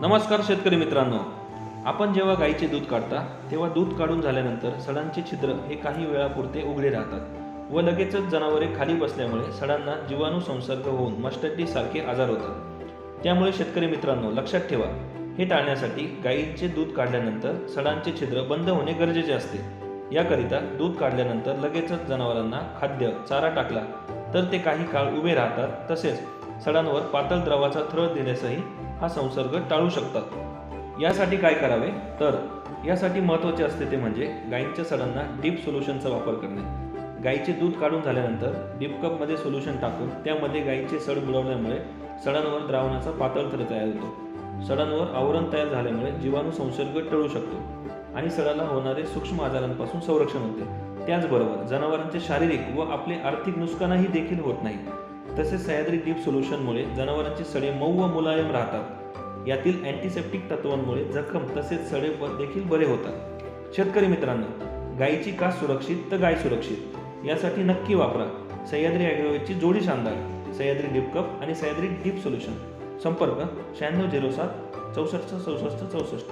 नमस्कार शेतकरी मित्रांनो. आपण जेव्हा गाईचे दूध काढता तेव्हा दूध काढून झाल्यानंतर सडांचे छिद्र हे काही वेळापुरते उघडे राहतात व लगेचच जनावरे खाली बसल्यामुळे सडांना जीवाणू संसर्ग होऊन मस्टडी सारखे आजार होतात. त्यामुळे शेतकरी मित्रांनो लक्षात ठेवा हे टाळण्यासाठी गाईचे दूध काढल्यानंतर सडांचे छिद्र बंद होणे गरजेचे असते. याकरिता दूध काढल्यानंतर लगेचच जनावरांना खाद्य चारा टाकला तर ते काही काळ उभे राहतात. तसेच सडांवर पातळ द्रवाचा थर दिल्यासही हा संसर्ग टाळू शकतात. यासाठी काय करावे? तर यासाठी महत्त्वाचे असते ते म्हणजे गायींच्या सडांना डीप सोल्युशनचा वापर करणे. गाईचे दूध काढून झाल्यानंतर डीप कपमध्ये सोल्युशन टाकून त्यामध्ये गायीचे सड बुडवल्यामुळे सडांवर द्रावणाचा पातळ थर तयार होतो. सडांवर आवरण तयार झाल्यामुळे जीवाणू संसर्ग टळू शकतो आणि सडाला होणारे सूक्ष्म आजारांपासून संरक्षण होते. त्याचबरोबर जनावरांचे शारीरिक व आपले आर्थिक नुकसानही देखील होत नाही. तसेच सह्याद्री डीप सोल्युशनमुळे जनावरांचे सडे मऊ व मुलायम राहतात. यातील अँटीसेप्टिक तत्वांमुळे जखम तसेच सडे देखील बरे होतात. शेतकरी मित्रांनो गायीची कास सुरक्षित तर गाय सुरक्षित? यासाठी नक्की वापरा. सह्याद्री ॲग्रोवेटची जोडी शानदार. सह्याद्री डीप कप आणि सह्याद्री डीप सोल्युशन. संपर्क शहाण्णव झिरो सात चौसष्ट चौसष्ट चौसष्ट.